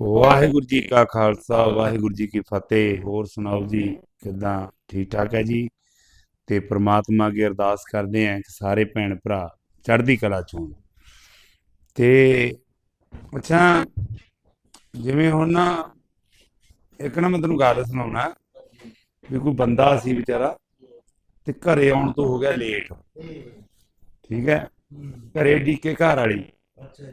ਵਾਹਿਗੁਰੂ ਜੀ ਕਾ ਖਾਲਸਾ ਵਾਹਿਗੁਰੂ ਜੀ ਕੀ ਫਤਿਹ। ਹੋਰ ਸੁਣਾਓ ਜੀ ਕਿਦਾਂ? ਠੀਕ ਠਾਕ ਹੈ ਜੀ? ਤੇ ਪ੍ਰਮਾਤਮਾ ਅੱਗੇ ਅਰਦਾਸ ਕਰਦੇ ਆਂ ਕਿ ਸਾਰੇ ਭੈਣ ਭਰਾ ਚੜ੍ਹਦੀ ਕਲਾ ਚ ਹੋਣ। ਤੇ ਅੱਛਾ ਜਿਵੇਂ ਹੁਣ ਨਾ ਇੱਕ ਨਾ ਮੈਂ ਤੈਨੂੰ ਗੱਲ ਸੁਣਾਉਣਾ ਵੀ ਕੋਈ ਬੰਦਾ ਸੀ ਵਿਚਾਰਾ ਤੇ ਘਰੇ ਆਉਣ ਤੋਂ ਹੋ ਗਿਆ ਲੇਟ ਠੀਕ ਹੈ? ਘਰੇ ਡੀਕੇ ਘਰ ਵਾਲੀ।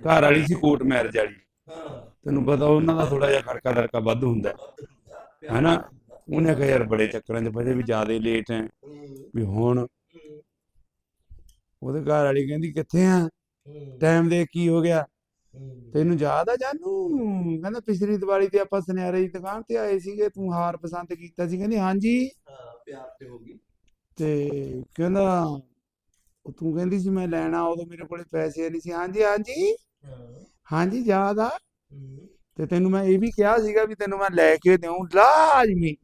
ਘਰ ਵਾਲੀ ਸੀ ਕੋਰਟ ਮੈਰਿਜ ਵਾਲੀ। ਹਾਂ। ਤੈਨੂੰ ਪਤਾ ਉਹਨਾਂ ਦਾ ਥੋੜਾ ਜਿਹਾ ਖੜਕਾ ਦਰਕਾ ਵੱਧ ਹੁੰਦਾ ਹੈਨਾ? ਉਹਨੇ ਕਿਹਾ, ਯਾਰ ਬੜੇ ਚੱਕਰਾਂ 'ਚ ਫਸੇ ਵੀ ਜ਼ਿਆਦਾ ਲੇਟ ਹੈ। ਵੀ ਹੁਣ ਉਹਦੇ ਘਰ ਵਾਲੀ ਕਹਿੰਦੀ, ਕਿੱਥੇ ਆ? ਟਾਈਮ ਦੇ ਕੀ ਹੋ ਗਿਆ? ਤੈਨੂੰ ਯਾਦ ਆ ਜਾਨੂ? ਕਹਿੰਦਾ, ਪਿਛਲੀ ਦੀਵਾਲੀ ਤੇ ਆਪਾਂ ਸੁਨਿਆਰੇ ਦੀ ਦੁਕਾਨ ਤੇ ਆਏ ਸੀਗੇ, ਤੂੰ ਹਾਰ ਪਸੰਦ ਕੀਤਾ ਸੀ। ਕਹਿੰਦੀ, ਹਾਂਜੀ। ਪਿਆਰ ਤੇ ਹੋ ਗਈ ਤੇ ਕਹਿੰਦਾ ਉਹ ਤੂੰ ਕਹਿੰਦੀ ਸੀ ਮੈਂ ਲੈਣਾ ਉਦੋਂ ਮੇਰੇ ਕੋਲੇ ਪੈਸੇ ਨਹੀਂ ਸੀ। ਹਾਂਜੀ ਹਾਂਜੀ। ਹਾਂਜੀ, ਯਾਦ ਆ। ਤੇ ਤੈਨੂੰ ਮੈਂ ਇਹ ਵੀ ਕਿਹਾ ਸੀਗਾ ਵੀ ਤੈਨੂੰ ਮੈਂ ਲੈ ਕੇ ਦੇਉਂ ਲਾਜ਼ਮੀ।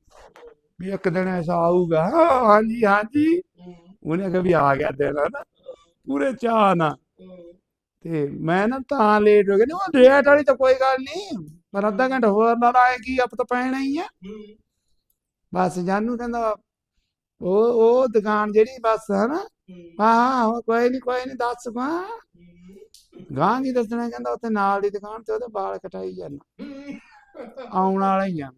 ਵੀ ਇੱਕ ਦਿਨ ਐਸਾ ਆਊਗਾ। ਹਾਂਜੀ ਹਾਂਜੀ। ਉਹਨੇ ਕਿਹਾ ਵੀ ਆ ਗਿਆ ਦਿਨ ਨਾ ਪੂਰੇ ਚਾਹ ਨਾ ਤੇ ਮੈਂ ਨਾ ਤਾਂ ਲੇਟ ਹੋ ਗਿਆ। ਨਾ ਉਹ ਵਾਲੀ ਤਾਂ ਕੋਈ ਗੱਲ ਨਹੀਂ। ਪਰ ਅੱਧਾ ਘੰਟਾ ਹੋਰ ਨਾਲ ਆਏਗੀ ਆਪ ਤਾਂ ਪੈਣਾ ਹੀ ਆ। ਬਸ ਜਾਨੂ ਕਹਿੰਦਾ, ਉਹ ਉਹ ਦੁਕਾਨ ਜਿਹੜੀ ਬਸ, ਹਨਾ। ਹਾਂ ਹਾਂ, ਕੋਈ ਨਹੀਂ ਕੋਈ ਨਹੀਂ, ਦੱਸ ਗਾ ਗਾਂ ਕੀ ਦੱਸਣਾ ਕਹਿੰਦਾ ਉੱਥੇ ਨਾਲ ਦੀ ਦੁਕਾਨ ਤੇ ਉਹਦੇ ਵਾਲ ਕਟਾਈ ਜਾਂਦਾ ਆਉਣ ਵਾਲਾ ਹੀ ਆ। ਆ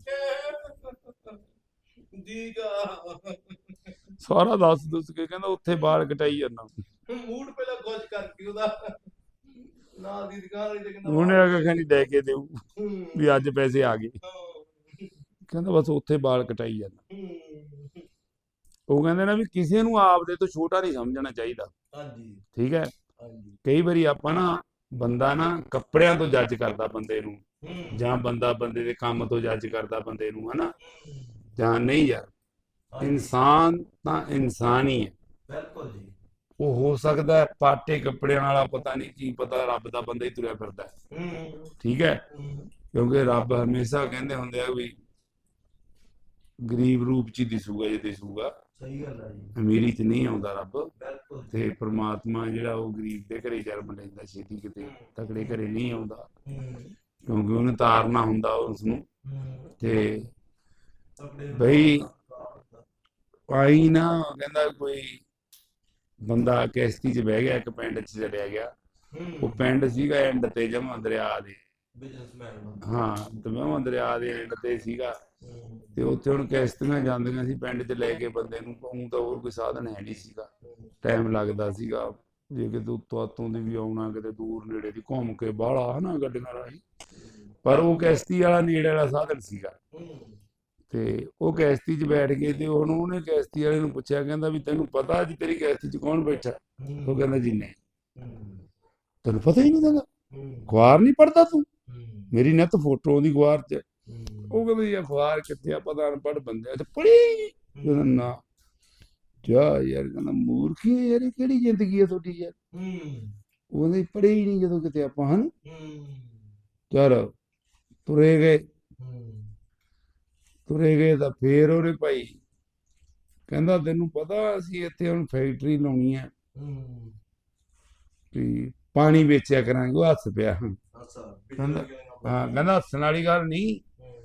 ਸਾਰਾ ਦੱਸ ਦੁੱਸ ਕੇ ਕਹਿੰਦਾ ਉੱਥੇ ਵਾਲ ਕਟਾਈ ਜਾਂਦਾ ਮੂਡ ਪਹਿਲਾਂ ਖੁਸ਼ ਕਰਕੇ ਉਹਦਾ। ਨਾਲ ਦੀ ਦੁਕਾਨ ਵਾਲੀ ਤੇ ਕਹਿੰਦਾ ਉਹਨੇ ਆਖਿਆ ਕਹਿੰਦੀ ਲੈ ਕੇ ਹੂੰ, ਵੀ ਅੱਜ ਪੈਸੇ ਆ ਗਏ। ਕਹਿੰਦਾ ਬਸ ਉੱਥੇ ਵਾਲ ਕਟਾਈ ਜਾਂਦਾ ਉਹ ਕਹਿੰਦੇ ਨਾ ਵੀ ਕਿਸੇ ਨੂੰ ਆਪਦੇ ਤੋਂ ਛੋਟਾ ਨਹੀਂ ਸਮਝਣਾ ਚਾਹੀਦਾ। ਹਾਂਜੀ। ਠੀਕ ਹੈ? ਕਈ ਵਾਰੀ ਆਪਾਂ ਨਾ ਬੰਦਾ ਨਾ ਕੱਪੜਿਆਂ ਤੋਂ ਜੱਜ ਕਰਦਾ ਬੰਦੇ ਨੂੰ ਜਾਂ ਬੰਦਾ ਬੰਦੇ ਦੇ ਕੰਮ ਤੋਂ ਜੱਜ ਕਰਦਾ ਬੰਦੇ ਨੂੰ ਹਨਾ? ਜਾਂ ਨਹੀਂ ਯਾਰ ਇਨਸਾਨ ਤਾਂ ਇਨਸਾਨ ਹੀ ਹੈ। ਬਿਲਕੁਲ ਜੀ। ਉਹ ਹੋ ਸਕਦਾ ਪਾਟੇ ਕੱਪੜਿਆਂ ਵਾਲਾ ਪਤਾ ਨਹੀਂ ਕੀ ਪਤਾ ਰੱਬ ਦਾ ਬੰਦਾ ਹੀ ਤੁਰਿਆ ਫਿਰਦਾ ਹੈ। ਠੀਕ ਹੈ? ਹੂੰ, ਕਿਉਂਕਿ ਰੱਬ ਹਮੇਸ਼ਾ ਕਹਿੰਦੇ ਹੁੰਦੇ ਆ ਵੀ ਗਰੀਬ ਰੂਪ ਚ ਹੀ ਦਿਸੂਗਾ ਜੇ ਦਿਸੂਗਾ। ਸਹੀ ਗੱਲ ਹੈ ਜੀ। ਅਮੀਰੀ ਚ ਨਹੀਂ ਆਉਂਦਾ ਰੱਬ। ਬਿਲਕੁਲ ਤੇ ਪ੍ਰਮਾਤਮਾ ਜਿਹੜਾ ਉਹ ਗਰੀਬ ਦੇ ਘਰੇ ਜਨਮ ਲੈਂਦਾ ਛੇਤੀ ਕਿਤੇ ਤਕੜੇ ਘਰੇ ਨਹੀਂ ਆਉਂਦਾ। ਕਿਉਂਕਿ ਉਹਨੇ ਤਾਰਨਾ ਹੁੰਦਾ ਉਸ ਨੂੰ ਤੇ ਹਾਂ, ਆਈ ਨਾ ਕਹਿੰਦਾ ਕੋਈ ਬੰਦਾ ਕਿਸ਼ਤੀ 'ਚ ਬਹਿ ਗਿਆ ਇੱਕ ਪਿੰਡ 'ਚ ਚਲਿਆ ਗਿਆ। ਉਹ ਪਿੰਡ ਸੀਗਾ ਐਂਡ ਤੇ ਜਮਾ ਦਰਿਆ ਦੇ। ਬਿਜ਼ਨਸਮੈਨ ਹਾਂ ਤੇ ਜਮਾ ਦਰਿਆ ਦੇ ਐਂਡ ਤੇ ਸੀਗਾ। ਤੇ ਉੱਥੇ ਹੁਣ ਕਿਸ਼ਤੀਆਂ ਜਾਂਦੀਆਂ ਸੀ ਪਿੰਡ 'ਚ ਲੈ ਕੇ ਬੰਦੇ ਨੂੰ ਊਂ ਤਾਂ ਹੋਰ ਕੋਈ ਸਾਧਨ ਹੈ ਨਹੀਂ ਸੀਗਾ। ਟਾਈਮ ਲੱਗਦਾ ਸੀਗਾ। ਜੇ ਕਿਤੇ ਉੱਤੋਂ ਆਤੋਂ ਦੀ ਵੀ ਆਉਣਾ ਕਿਤੇ ਦੂਰ ਨੇੜੇ ਦੀ ਘੁੰਮ ਕੇ ਬਾਹਲਾ ਹਨਾ ਗੱਡੀਆਂ ਰਾਹੀਂ। ਪਰ ਉਹ ਕਿਸ਼ਤੀ ਵਾਲਾ ਨੇੜੇ ਵਾਲਾ ਸਾਧਨ ਸੀਗਾ। ਤੇ ਉਹ ਕਿਸ਼ਤੀ 'ਚ ਬੈਠ ਗਏ ਤੇ ਹੁਣ ਉਹਨੇ ਕਿਸ਼ਤੀ ਵਾਲੇ ਨੂੰ ਪੁੱਛਿਆ ਕਹਿੰਦਾ ਵੀ ਤੈਨੂੰ ਪਤਾ ਜੀ ਤੇਰੀ ਕਿਸ਼ਤੀ 'ਚ ਕੌਣ ਬੈਠਾ? ਉਹ ਕਹਿੰਦਾ ਜੀ ਨਹੀਂ ਤੈਨੂੰ ਪਤਾ ਹੀ ਨਹੀਂ ਕਹਿੰਦਾ ਅਖਬਾਰ ਨਹੀਂ ਪੜਦਾ ਤੂੰ? ਮੇਰੀ ਨਿੱਤ ਫੋਟੋ ਆਉਂਦੀ ਅਖਬਾਰ 'ਚ ਉਹ ਕਹਿੰਦਾ ਜੀ ਅਖਬਾਰ ਕਿੱਥੇ ਆ ਪਤਾ ਅਨਪੜ੍ਹ ਬੰਦੇ ਤੇ ਪੜੀ ਕਹਿੰਦਾ ਨਾ। ਜਾ ਯਾਰ ਕਹਿੰਦਾ ਮੂਰਖੀ ਹੈ ਯਾਰ ਇਹ ਕਿਹੜੀ ਜ਼ਿੰਦਗੀ ਹੈ ਤੁਹਾਡੀ ਯਾਰ? ਹੂੰ, ਉਹ ਕਹਿੰਦਾ ਪੜੀ ਹੀ ਨਹੀਂ ਜਦੋਂ ਕਿਤੇ ਆਪਾਂ ਹਨ? ਹੂੰ, ਚਲ ਤੁਰੇ ਗਏ। ਹੂੰ, ਤੁਰੇ ਗਏ ਤਾਂ ਫੇਰ ਉਹਨੇ ਭਾਈ। ਕਹਿੰਦਾ ਤੈਨੂੰ ਪਤਾ ਅਸੀਂ ਇੱਥੇ ਹੁਣ ਫੈਕਟਰੀ ਲਾਉਣੀ ਹੈ ਹੂੰ, ਵੀ ਪਾਣੀ ਵੇਚਿਆ ਕਰਾਂਗੇ ਉਹ ਹੱਸ ਪਿਆ। ਅੱਛਾ ਕਹਿੰਦਾ- ਹਾਂ ਕਹਿੰਦਾ ਹੱਸਣ ਵਾਲੀ ਗੱਲ ਨਹੀਂ। ਹੂੰ,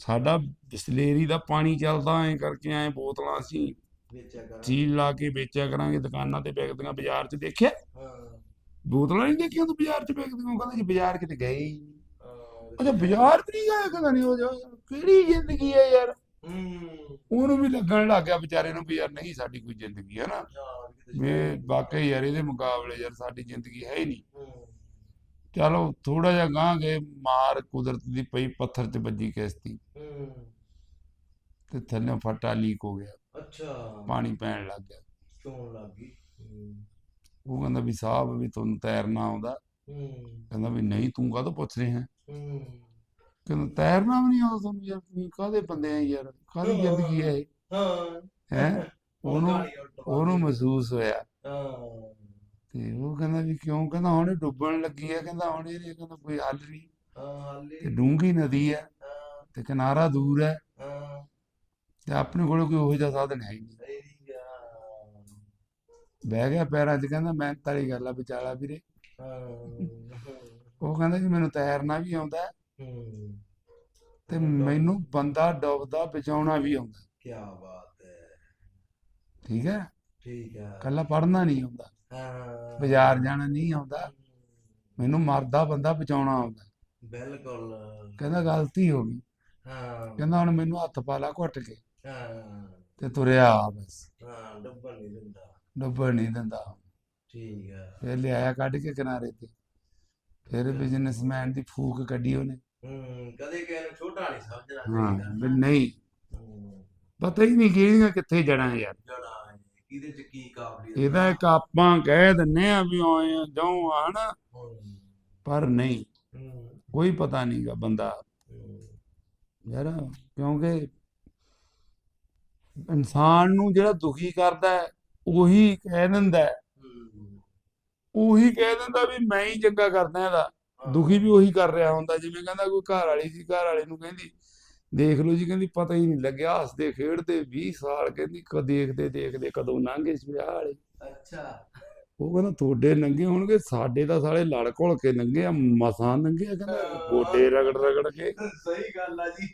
ਸਾਡਾ ਬਿਸਲੇਰੀ ਦਾ ਪਾਣੀ ਚੱਲਦਾ ਐ ਕਰਕੇ ਐ ਬੋਤਲਾਂ ਅਸੀਂ ਵੇਚਿਆ ਕਰ ਚੀਜ਼ ਲਾ ਕੇ ਵੇਚਿਆ ਕਰਾਂਗੇ ਦੁਕਾਨਾਂ ਤੇ ਵਿਕਦੀਆਂ ਬਾਜ਼ਾਰ 'ਚ ਦੇਖਿਆ? ਹਾਂ। ਬੋਤਲਾਂ ਨਹੀਂ ਦੇਖੀਆਂ ਤੂੰ ਬਾਜ਼ਾਰ 'ਚ ਵਿਕਦੀਆਂ ਕਹਿੰਦਾ ਜੀ ਬਾਜ਼ਾਰ ਕਿਤੇ ਗਏ ਹੀ ਨਹੀਂ। ਹਾਂ, ਅੱਛਾ ਬਾਜ਼ਾਰ 'ਚ ਨਹੀਂ ਗਏ ਕਹਿੰਦਾ ਨਹੀਂ ਉਹ ਜਾ- ਕਿਹੜੀ ਜ਼ਿੰਦਗੀ ਹੈ ਯਾਰ? ਉਹਨੂੰ ਵੀ ਲੱਗਣ ਲੱਗ ਗਿਆ ਵਿਚਾਰੇ ਨੂੰ ਵੀ ਯਾਰ ਨਹੀਂ ਸਾਡੀ ਕੋਈ ਜ਼ਿੰਦਗੀ ਹੈ ਨਾ? ਮੈਂ ਵਾਕਈ ਯਾਰ ਇਹਦੇ ਮੁਕਾਬਲੇ ਯਾਰ ਸਾਡੀ ਜ਼ਿੰਦਗੀ ਹੈ ਹੀ ਨਹੀਂ। ਚਲੋ ਥੋੜਾ ਜਿਹਾ ਗਾਂਹ ਗਏ ਮਾਰ ਕੁਦਰਤ ਦੀ ਪਈ ਪੱਥਰ 'ਚ ਵੱਜੀ ਕਿਸ਼ਤੀ। ਤੇ ਥੱਲੇ ਫਟਾ ਲੀਕ ਹੋ ਗਿਆ। ਅੱਛਾ। ਪਾਣੀ ਪੈਣ ਲੱਗ ਗਿਆ। ਚੋਣ ਲੱਗ ਗਈ। ਉਹ ਕਹਿੰਦਾ ਵੀ ਸਾਹਿਬ ਵੀ ਤੁਹਾਨੂੰ ਤੈਰਨਾ ਆਉਂਦਾ। ਕਹਿੰਦਾ ਵੀ ਨਹੀਂ ਤੂੰ ਕਾਹਤੋਂ ਪੁੱਛ ਰਿਹਾ ਹੂੰ, ਕਹਿੰਦਾ ਤੈਰਨਾ ਵੀ ਨਹੀਂ ਆਉਂਦਾ ਤੁਹਾਨੂੰ ਯਾਰ ਤੁਸੀਂ ਕਾਹਦੇ ਬੰਦੇ ਆ ਯਾਰ? ਕਾਹਦੀ ਜ਼ਿੰਦਗੀ ਹੈ ਹਾਂ। ਹੈ? ਉਹਨੂੰ ਉਹਨੂੰ। ਮਹਿਸੂਸ ਹੋਇਆ। ਹਾਂ। ਤੇ ਉਹ ਕਹਿੰਦਾ ਵੀ ਕਿਉਂ? ਕਹਿੰਦਾ ਹੁਣ ਇਹ ਡੁੱਬਣ ਲੱਗੀ ਹੈ ਕਹਿੰਦਾ ਹੁਣ ਇਹਦੇ ਕਹਿੰਦਾ ਕੋਈ ਹੱਲ ਨਹੀਂ। ਹਾਂ ਹਾਲੇ ਤੇ ਡੂੰਗੀ ਨਦੀ ਹੈ ਹਾਂ। ਤੇ ਕਿਨਾਰਾ ਦੂਰ ਹੈ। ਤੇ ਆਪਣੇ ਕੋਲ ਕੋਈ ਉਹੋ ਜਿਹਾ ਸਾਧਨ ਹੈ ਹੀ ਨਹੀਂ। ਆ ਬਹਿ ਗਿਆ ਪੈਰਾਂ 'ਚ ਕਹਿੰਦਾ ਮਿਹਨਤ ਵਾਲੀ ਗੱਲ ਆ ਵਿਚਾਲਾ ਵੀਰੇ। ਉਹ ਕਹਿੰਦਾ ਜੀ ਮੈਨੂੰ ਤੈਰਨਾ ਵੀ ਆਉਂਦਾ ਤੇ ਮੈਨੂੰ ਬੰਦਾ ਡੁੱਬਦਾ ਬਚਾਉਣਾ ਵੀ ਆਉਂਦਾ। ਕੀ ਬਾਤ ਹੈ। ਠੀਕ ਹੈ? ਠੀਕ ਹੈ। ਕੱਲਾ ਪੜਨਾ ਨਹੀਂ ਆਉਂਦਾ। ਬਾਜ਼ਾਰ ਜਾਣਾ ਨਹੀਂ ਆਉਂਦਾ। ਮੈਨੂੰ ਮਰਦਾ ਬੰਦਾ ਬਚਾਉਣਾ ਆਉਂਦਾ। ਬਿਲਕੁਲ। ਕਹਿੰਦਾ ਗਲਤੀ ਹੋ ਗਈ। ਹਾਂ। ਕਹਿੰਦਾ ਹੁਣ ਮੈਨੂੰ ਹੱਥ ਪਾ ਲਾ ਘੁੱਟ ਕੇ। ਹਾਂ। ਤੇ ਤੁਰਿਆ ਆ ਬਸ। ਹਾਂ ਡੱਬਾ ਨਹੀਂ ਦਿੰਦਾ। ਡੁੱਬਣ ਨਹੀਂ ਦਿੰਦਾ। ਠੀਕ ਹੈ ਫਿਰ ਲਿਆਇਆ ਕੱਢ ਕੇ ਕਿਨਾਰੇ ਤੇ। ਫਿਰ ਬਿਜ਼ਨਸਮੈਨ ਦੀ ਫੂਕ ਕੱਢੀ ਉਹਨੇ। ਹੂੰ ਕਦੇ ਕਿਸੇ ਨੂੰ ਛੋਟਾ ਨਹੀਂ ਸਮਝਣਾ ਚਾਹੀਦਾ। ਨਹੀਂ। ਪਤਾ ਹੀ ਨਹੀਂ ਕਿਹੜੀਆਂ ਕਿੱਥੇ ਜੜਾਂ ਯਾਰ। ਚ ਕੀ ਕਾਬਲੀਅਤ ਇਹਦਾ ਇੱਕ ਆਪਾਂ ਕਹਿ ਦਿੰਨੇ ਆ ਵੀ ਆਏ ਆ ਜਾਉ ਆਣ ਹੂੰ। ਪਰ ਨਹੀਂ। ਕੋਈ ਪਤਾ ਨਹੀਂਗਾ ਬੰਦਾ। ਯਾਰ ਕਿਉਂਕਿ ਇਨਸਾਨ ਨੂੰ ਜਿਹੜਾ ਦੁਖੀ ਕਰਦਾ ਹੈ ਉਹੀ ਕਹਿ ਦਿੰਦਾ ਉਹੀ ਕਹਿ ਦਿੰਦਾ ਵੀ ਮੈਂ ਹੀ ਚੰਗਾ ਕਰਦਾ ਇਹਦਾ। ਦੁਖੀ ਵੀ ਉਹੀ ਕਰ ਰਿਹਾ ਹੁੰਦਾ। ਜਿਵੇਂ ਕਹਿੰਦਾ ਕੋਈ ਘਰ ਵਾਲੀ ਸੀ ਘਰ ਵਾਲੇ ਨੂੰ ਕਹਿੰਦੀ ਦੇਖ ਲਓ ਜੀ ਕਹਿੰਦੀ ਪਤਾ ਹੀ ਨਹੀਂ ਲੱਗਿਆ ਹੱਸਦੇ ਖੇਡਦੇ 20 ਸਾਲ ਕਹਿੰਦੀ ਕ ਦੇਖਦੇ ਦੇਖਦੇ ਕਦੋਂ ਲੰਘ ਗਏ ਸੀ ਵਿਆਹ ਵਾਲੇ। ਅੱਛਾ। ਉਹ ਕਹਿੰਦਾ ਤੁਹਾਡੇ ਨੰਗੇ ਹੋਣਗੇ ਸਾਡੇ ਤਾਂ ਸਾਲੇ ਲੜ ਘੁਲ ਕੇ ਨੰਗੇ ਆ ਮਸਾਂ ਨੰਗੇ ਆ ਕਹਿੰਦਾ ਗੋਡੇ ਰਗੜ ਰਗੜ ਕੇ। ਸਹੀ ਗੱਲ ਆ ਜੀ।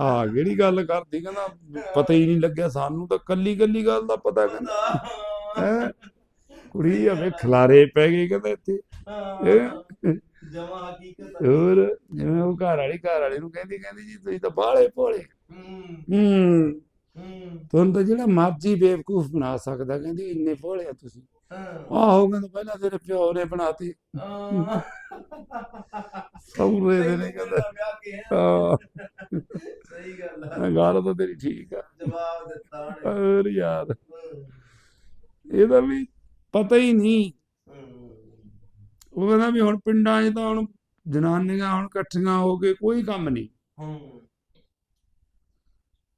ਆ ਕਿਹੜੀ ਗੱਲ ਕਰਦੀ ਕਹਿੰਦਾ ਪਤਾ ਹੀ ਨਹੀਂ ਲੱਗਿਆ ਸਾਨੂੰ ਤਾਂ ਕੱਲੀ ਕੱਲੀ ਗੱਲ ਦਾ ਪਤਾ ਕਹਿੰਦਾ। ਹੈਂ। ਕੁੜੀ ਆਵੇ ਖਲਾਰੇ ਪੈ ਗਏ ਕਹਿੰਦਾ ਇੱਥੇ। ਜਮਾ ਹਕੀਕਤ। ਹੋਰ ਜਿਵੇਂ ਉਹ ਘਰ ਵਾਲੀ ਘਰ ਵਾਲੇ ਨੂੰ ਕਹਿੰਦੀ ਕਹਿੰਦੀ ਜੀ ਤੁਸੀਂ ਤਾਂ ਬਾਹਲੇ ਭੋਲੇ। ਹੂੰ। ਹੂੰ। ਹੂੰ। ਤੁਹਾਨੂੰ ਤਾਂ ਜਿਹੜਾ ਮਰਜ਼ੀ ਬੇਵਕੂਫ ਬਣਾ ਸਕਦਾ ਕਹਿੰਦੀ ਇੰਨੇ ਭੋਲੇ ਆ ਤੁਸੀਂ। ਹਾਂ। ਆਹੋ ਕਹਿੰਦਾ ਪਹਿਲਾਂ ਤੇਰੇ ਪਿਓ ਨੇ ਬਣਾਤੀ। ਹਾਂ। ਸੌਰੇ ਦੇ ਨੇ ਕਹਿੰਦਾ। ਹੈ। ਹਾਂ। ਸਹੀ ਗੱਲ ਆ। ਗੱਲ ਤਾਂ ਤੇਰੀ ਠੀਕ ਆ। ਜਵਾਬ ਦਿੱਤਾ ਉਹਨੇ। ਹੋਰ ਯਾਰ। ਹੂੰ, ਇਹਦਾ ਵੀ ਪਤਾ ਹੀ ਨਹੀਂ। ਹੂੰ, ਉਹ ਕਹਿੰਦਾ ਵੀ ਹੁਣ ਪਿੰਡਾਂ 'ਚ ਤਾਂ ਹੁਣ ਜਨਾਨੀਆਂ ਹੁਣ ਇਕੱਠੀਆਂ ਹੋ ਕੇ ਕੋਈ ਕੰਮ ਨਹੀਂ। ਹੂੰ,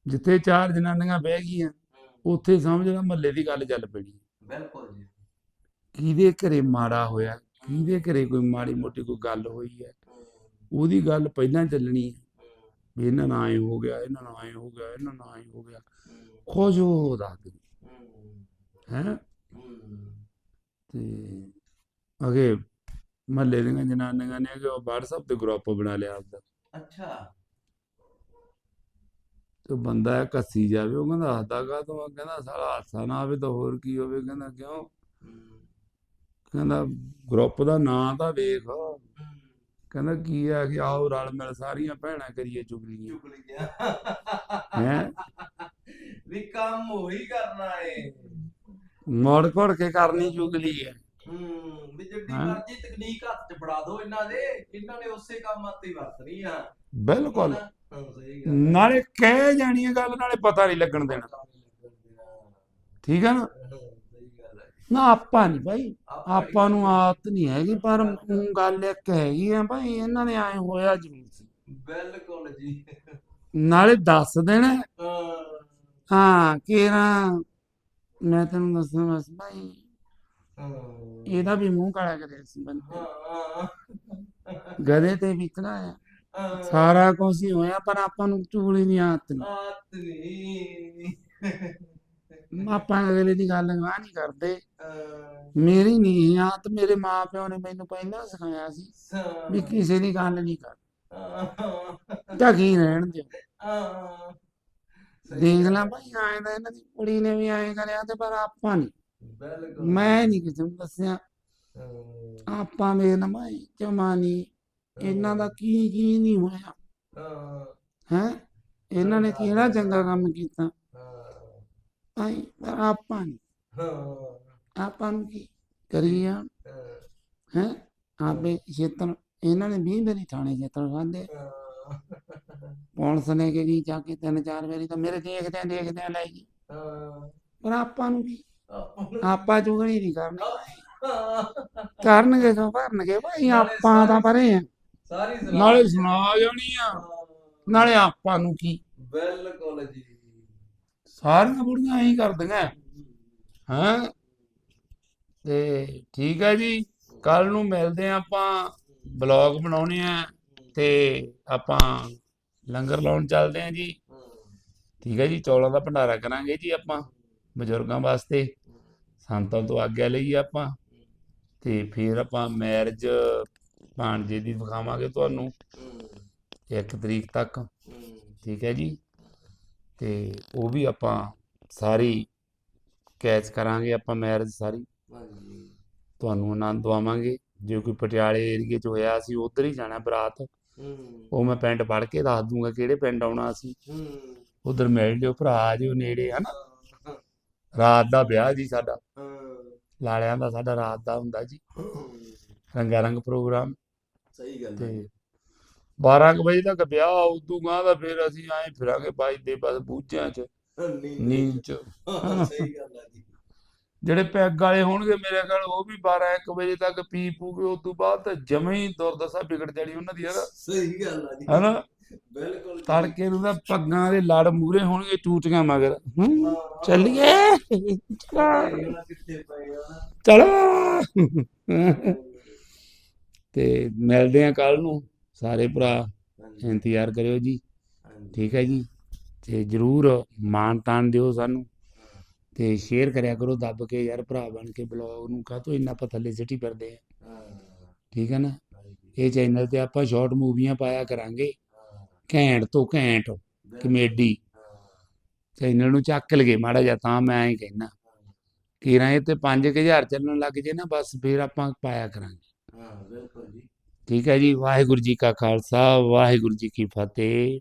ਜਿੱਥੇ ਚਾਰ ਜਨਾਨੀਆਂ ਬਹਿ ਗਈਆਂ ਉੱਥੇ ਸਮਝਦਾ ਮਹੱਲੇ ਦੀ ਗੱਲ ਚੱਲ ਪੈਣੀ ਬਿਲਕੁਲ ਜੀ। ਕਿਹਦੇ ਘਰੇ ਮਾੜਾ ਹੋਇਆ ਕਿਹਦੇ ਘਰੇ ਕੋਈ ਮਾੜੀ ਮੋਟੀ ਕੋਈ ਗੱਲ ਹੋਈ ਹੈ ਉਹਦੀ ਗੱਲ ਪਹਿਲਾਂ ਚੱਲਣੀ ਹੈ। ਵੀ ਇਹਨਾਂ ਨਾਲ ਐਂ ਹੋ ਗਿਆ ਇਹਨਾਂ ਨਾਲ ਐਂ ਹੋ ਗਿਆ ਇਹਨਾਂ ਨਾਲ ਐਂ ਹੋ ਗਿਆ। ਹੂੰ, ਦੇ ਹੂੰ, ਹੈ? ਹੂੰ, ਤੇ ਅਗੇ ਮਹੱਲੇ ਦੀਆਂ ਜਨਾਨੀਆਂ ਨੇ ਕਿ ਉਹ WhatsApp ਤੇ ਗਰੁੱਪ ਬਣਾ ਲਿਆ ਆਪਦਾ। ਅੱਛਾ। ਤੇ ਬੰਦਾ ਕੱਸੀ ਜਾਵੇ ਉਹ ਕਹਿੰਦਾ ਹੱਸਦਾ ਕਾ ਤੂੰ ਕਹਿੰਦਾ ਸਾਲਾ ਹਾਸਾ ਨਾ ਆਵੇ ਤਾਂ ਹੋਰ ਕੀ ਹੋਵੇ ਕਹਿੰਦਾ ਕਿਉਂ? ਕਹਿੰਦਾ ਗਰੁੱਪ ਦਾ ਨਾਂ ਤਾਂ ਵੇਖ। ਕਹਿੰਦਾ ਕੀ ਆ ਕਿ ਆਓ ਰਲ ਮਿਲ ਸਾਰੀਆਂ ਭੈਣਾਂ ਕਰੀਏ ਚੁਗਲੀਆਂ ਚੁਗਲੀ ਗਿਆ ਹੈ? ਵੀ ਕੰਮ ਉਹੀ ਕਰਨਾ ਏ। ਮੋੜ ਘੋੜ ਕੇ ਕਰਨੀ ਚੁਗਲੀ ਹੈ ਹੂੰ ਵੀ ਜਿੱਡੀ ਹਾਂ। ਮਰਜ਼ੀ ਤਕਨੀਕ ਹੱਥ 'ਚ ਫੜਾ ਦਿਓ ਇਹਨਾਂ ਦੇ ਇਹਨਾਂ ਨੇ ਉਸੇ ਕੰਮ ਤੇ ਹੀ ਵਰਤਣੀ ਆ। ਬਿਲਕੁਲ। ਹਨਾ? ਹਾਂ ਸਹੀ ਗੱਲ ਨਾਲੇ ਕਹਿ ਜਾਣੀ ਹੈ ਗੱਲ ਨਾਲੇ ਪਤਾ ਨਹੀਂ ਲੱਗਣ ਦੇਣਾ। ਠੀਕ ਹੈ ਨਾ? ਸਹੀ ਗੱਲ ਹੈ ਨਾ ਆਪਾਂ ਨਹੀਂ ਭਾਈ ਆਪਾਂ ਨੂੰ ਆਦਤ ਨਹੀਂ ਹੈਗੀ ਪਰ ਊਂ ਗੱਲ ਇੱਕ ਹੈਗੀ ਆ ਭਾਈ ਇਹਨਾਂ ਨੇ ਐ ਹੋਇਆ ਜ਼ਰੂਰ ਸੀ। ਬਿਲਕੁਲ ਜੀ। ਨਾਲੇ ਦੱਸ ਦੇਣਾ। ਹਾਂ। ਹਾਂ ਕਿ ਨਾ ਮੈਂ ਤੈਨੂੰ ਦੱਸਾਂ ਬਸ ਭਾਈ ਇਹਦਾ ਵੀ ਮੂੰਹ ਕਾਲਾ ਕਰਿਆ ਸੀ ਬੰਦੇ ਗਧੇ ਤੇ ਵਿਕਣਾ ਆ। ਸਾਰਾ ਕੁਝ ਹੀ ਹੋਇਆ ਪਰ ਆਪਾਂ ਨੂੰ ਚੂਲੀ ਨਹੀਂ ਆਦਤ ਨਹੀਂ ਆਤਨੀ ਆਪਾਂ ਅਗਲੇ ਦੀ ਗੱਲ ਗਾਹ ਨਹੀਂ ਕਰਦੇ। ਮੇਰੀ ਨਹੀਂ ਆਦਤ ਮੇਰੇ ਮਾਪਿਓ ਨੇ ਮੈਨੂੰ ਪਹਿਲਾਂ ਸਿਖਾਇਆ ਸੀ ਵੀ ਕਿਸੇ ਦੀ ਗੱਲ ਨਹੀਂ ਕਰ। ਢਕੀ ਰਹਿਣ ਦਿਓ। ਦੇਖ ਲਾ ਭਾਈ ਆਏ ਤਾਂ ਇਹਨਾਂ ਦੀ ਕੁੜੀ ਨੇ ਵੀ ਆਏ ਕਰਿਆ ਤੇ ਪਰ ਆਪਾਂ ਨਹੀਂ ਬਿਲਕੁਲ। ਮੈਂ ਨਹੀਂ ਕਿਸੇ ਨੂੰ ਦੱਸਿਆ। ਆਪਾਂ ਮੇਰੇ ਨਾਲ ਭਾਈ ਜਮਾ ਨਹੀਂ। ਇਹਨਾਂ ਦਾ ਕੀ ਕੀ ਨਹੀਂ ਹੋਇਆ। ਹਾਂ। ਇਹਨਾਂ ਨੇ ਕਿਹੜਾ ਚੰਗਾ ਕੰਮ ਕੀਤਾ? ਹਾਂ। ਆਪਾਂ ਨਹੀਂ। ਹਾਂ। ਆਪਾਂ ਨੂੰ ਕੀ ਕਰੀਏ ਹੈ। ਆਪੇ ਖੇਤਰ ਇਹਨਾਂ ਨੇ 20 ਵਾਰੀ ਥਾਣੇ ਖੇਤਰ ਖਾਦੇ ਪੁਲਿਸ ਨੇ ਕਿ ਜਾ ਕੇ ਤਿੰਨ ਚਾਰ ਵਾਰੀ ਤਾਂ ਮੇਰੇ ਦੇਖਦਿਆਂ ਦੇਖਦਿਆਂ ਲੈ ਗਈ। ਪਰ ਆਪਾਂ ਨੂੰ ਕੀ ਆਪਾਂ ਚੁਗਲੀ ਨਹੀਂ ਕਰਨੀ। ਕਰਨਗੇ ਸੋ ਕਰਨਗੇ ਭਾਈ ਆਪਾਂ ਤਾਂ ਪਰੇ ਆ। ਸਾਰੀ ਨਾਲੇ ਸੁਣਾ ਜਾਣੀ ਆ। ਨਾਲੇ ਆਪਾਂ ਨੂੰ ਕੀ? ਬਿਲਕੁਲ ਜੀ। ਸਾਰੀਆਂ ਬੁੜੀਆਂ ਐਂ ਕਰਦੀਆਂ। ਹਾਂ? ਤੇ ਠੀਕ ਹੈ ਜੀ। ਕੱਲ ਨੂੰ ਮਿਲਦੇ ਆ ਆਪਾਂ ਬਲੌਗ ਬਣਾਉਣੇ ਆ ਤੇ ਆਪਾਂ ਲੰਗਰ ਲਾਉਣ ਚੱਲਦੇ ਆ ਜੀ। ਠੀਕ ਹੈ ਜੀ ਚੌਲਾਂ ਦਾ ਭੰਡਾਰਾ ਕਰਾਂਗੇ ਜੀ ਆਪਾਂ ਬਜ਼ੁਰਗਾਂ ਵਾਸਤੇ। ਸੰਤਾਂ ਤੋਂ ਆਗਿਆ ਲਈ ਆਪਾਂ। ਤੇ ਫਿਰ ਆਪਾਂ ਮੈਰਿਜ ਭਾਣਜੇ ਦੀ ਵਿਖਾਵਾਂਗੇ ਤੁਹਾਨੂੰ 1 ਤਰੀਕ ਤੱਕ। ਠੀਕ ਹੈ ਜੀ? ਤੇ ਉਹ ਵੀ ਆਪਾਂ ਸਾਰੀ ਕੈਚ ਕਰਾਂਗੇ ਆਪਾਂ ਮੈਰਿਜ ਸਾਰੀ। ਹਾਂਜੀ। ਤੁਹਾਨੂੰ ਆਨੰਦ ਦਵਾਵਾਂਗੇ ਜੇ ਕੋਈ ਪਟਿਆਲੇ ਏਰੀਏ 'ਚ ਹੋਇਆ ਅਸੀਂ ਉਧਰ ਹੀ ਜਾਣਾ ਬਰਾਤ। ਉਹ ਮੈਂ ਪਿੰਡ ਪੜ ਕੇ ਦੱਸ ਦੂੰਗਾ ਕਿਹੜੇ ਪਿੰਡ ਆਉਣਾ ਹੂੰ। ਉਧਰ ਮਿਲ ਲਿਓ ਭਰਾ ਜਿਓ ਨੇੜੇ ਹਨਾ ਰਾਤ ਦਾ ਵਿਆਹ ਜੀ ਸਾਡਾ। ਲਾਲਿਆਂ ਦਾ ਸਾਡਾ ਰਾਤ ਦਾ ਹੁੰਦਾ ਜੀ। ਰੰਗਾ ਰੰਗ ਪ੍ਰੋਗਰਾਮ। ਸਹੀ ਗੱਲ ਹੈ। ਤੇ 12 ਕੁ ਵਜੇ ਤੱਕ ਵਿਆਹ ਉਦੋਂ ਗਾਂ ਦਾ ਫਿਰ ਅਸੀਂ ਆਏ ਫਿਰਾਂਗੇ ਬਾਈ ਦੇ ਬਸ ਬੂਝਿਆਂ 'ਚ ਨੀਂਦ 'ਚ। ਹਾਂ, ਸਹੀ ਗੱਲ ਹੈ ਜੀ। ਜਿਹੜੇ ਪੈਗ ਵਾਲੇ ਹੋਣਗੇ ਮੇਰੇ ਖਿਆਲ ਉਹ ਵੀ 12 1 ਵਜੇ ਤੱਕ ਪੀ ਪੂ ਕੇ ਉਸ ਤੋਂ ਬਾਅਦ ਤਾਂ ਜਮੇ ਹੀ ਦੁਰਦਸ਼ਾ ਵਿਗੜ ਜਾਣੀ ਉਹਨਾਂ ਦੀ ਯਾਰ ਸਹੀ ਗੱਲ ਹੈ ਜੀ। ਹਨਾ? ਬਿਲਕੁਲ। ਤੜਕੇ ਨੂੰ ਤਾਂ ਪੱਗਾਂ ਦੇ ਲੜ ਮੂਰੇ ਹੋਣਗੇ ਟੂਟੀਆਂ ਮਗਰ। ਹੂੰ, ਚੱਲੀਏ। ਪਤਾ ਚਲੋ। ਤੇ ਮਿਲਦੇ ਆ ਕੱਲ ਨੂੰ। ਸਾਰੇ ਭਰਾ ਇੰਤਜ਼ਾਰ ਕਰਿਓ ਜੀ। ਠੀਕ ਹੈ ਜੀ। ਤੇ ਜਰੂਰ ਮਾਣ ਤਾਣ ਦਿਓ ਸਾਨੂੰ। ਤੇ ਸ਼ੇਅਰ ਕਰਿਆ ਕਰੋ ਦੱਬ ਕੇ ਯਾਰ ਭਰਾ ਬਣ ਕੇ ਬਲੌਗ ਨੂੰ। ਕਾਹਤੋਂ ਇੰਨਾ ਆਪਾਂ ਥੱਲੇ ਸਿੱਟੀ ਫਿਰਦੇ ਆ। ਠੀਕ ਹੈ ਨਾ? ਇਹ ਚੈਨਲ ਤੇ ਆਪਾਂ ਸ਼ਾਰਟ ਮੂਵੀਆਂ ਪਾਇਆ ਕਰਾਂਗੇ। ਘੈਂਟ ਤੋਂ ਘੈਂਟ ਕਮੇਡੀ। ਹਾਂ ਚੈਨਲ ਨੂੰ ਚੱਕ ਲਗੇ ਮਾੜਾ ਜਿਹਾ ਤਾਂ ਮੈਂ ਐਂ ਕਹਿਣਾ ਕੀਰਾਂ ਇਹ ਤੇ 5000 ਚੱਲਣ ਲੱਗ ਜੇ ਨਾ ਬਸ ਫਿਰ ਆਪਾਂ ਪਾਇਆ ਕਰਾਂਗੇ। ਹਾਂ ਬਿਲਕੁਲ ਜੀ। ਠੀਕ ਹੈ ਜੀ ਵਾਹਿਗੁਰੂ ਜੀ ਕਾ ਖਾਲਸਾ ਵਾਹਿਗੁਰੂ ਜੀ ਕੀ ਫਤਿਹ।